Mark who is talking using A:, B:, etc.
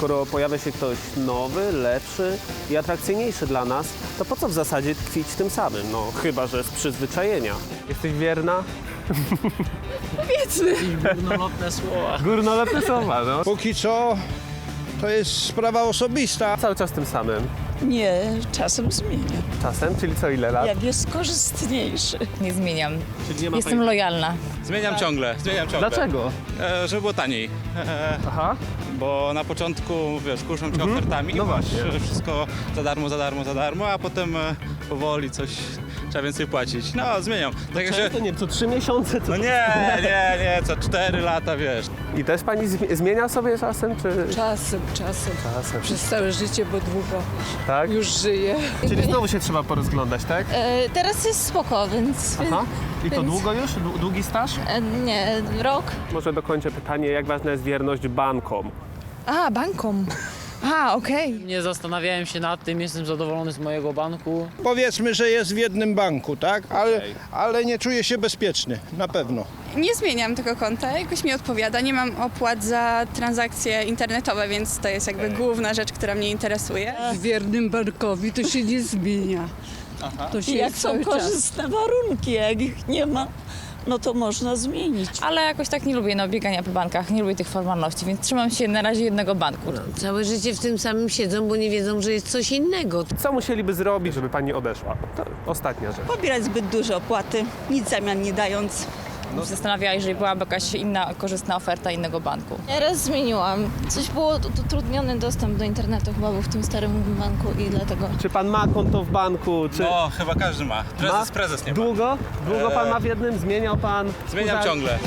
A: Skoro pojawia się ktoś nowy, lepszy i atrakcyjniejszy dla nas, to po co w zasadzie tkwić tym samym? No, chyba, że z przyzwyczajenia. Jesteś wierna?
B: Górnolotne słowa.
A: Górnolotne słowa, no.
C: Póki co to jest sprawa osobista.
A: Cały czas tym samym.
D: Nie, czasem zmienia.
A: Czasem, czyli co ile lat?
D: Jak jest korzystniejszy.
E: Nie zmieniam.
A: Czyli nie ma
E: Jestem
A: pani-
E: lojalna.
F: Zmieniam ciągle, zmieniam ciągle.
A: Dlaczego?
F: E, żeby było taniej. E,
A: Aha.
F: bo na początku, wiesz, kuszą cię ofertami
A: No
F: masz
A: właśnie.
F: e, wszystko za darmo, za darmo, za darmo, a potem e, powoli coś trzeba więcej płacić. No, zmieniam. Tak jak się...
A: To nie, co trzy miesiące? To...
F: No nie, nie, nie, co cztery lata, wiesz.
A: I też pani zmi- zmienia sobie czasem, czy...
G: Czasem, czasem.
A: Czasem.
G: Przez całe życie, bo długo
A: Tak?
G: już żyję.
A: Czyli znowu się trzeba porozglądać, tak?
E: E, teraz jest spoko, więc...
A: Aha. I to
E: Więc-
A: długo już? Dłu- Długi staż?
E: E, nie, rok.
A: Może dokończę pytanie, jak ważna jest wierność bankom?
H: A, bankom. A, okej.
B: Nie zastanawiałem się nad tym, jestem zadowolony z mojego banku.
C: Powiedzmy, że jest w jednym banku, tak? Ale, ale nie czuję się bezpieczny, na pewno.
I: Nie zmieniam tego konta, jakoś mi odpowiada. Nie mam opłat za transakcje internetowe, więc to jest jakby główna rzecz, która mnie interesuje.
G: W wiernym bankowi to się nie zmienia. To się
D: I jak
G: jest
D: są
G: cały czas.
D: korzystne warunki, jak ich nie ma, no to można zmienić.
E: Ale jakoś tak nie lubię no, biegania po bankach, nie lubię tych formalności, więc trzymam się na razie jednego banku.
J: Całe życie w tym samym siedzą, bo nie wiedzą, że jest coś innego.
A: Co musieliby zrobić, żeby pani odeszła? To ostatnia rzecz.
D: Pobierać zbyt duże opłaty, nic zamian nie dając.
E: Zastanawia, jeżeli byłaby jakaś inna korzystna oferta innego banku.
K: Raz zmieniłam. Coś było ut- utrudniony dostęp do internetu chyba był w tym starym banku i dlatego.
A: Czy pan ma konto w banku? Czy
F: No, chyba każdy ma. Prezes,
A: ma?
F: prezes nie ma.
A: Długo? Długo pan ma w jednym? Zmieniał pan?
F: Zmieniam
A: Uza-
F: ciągle.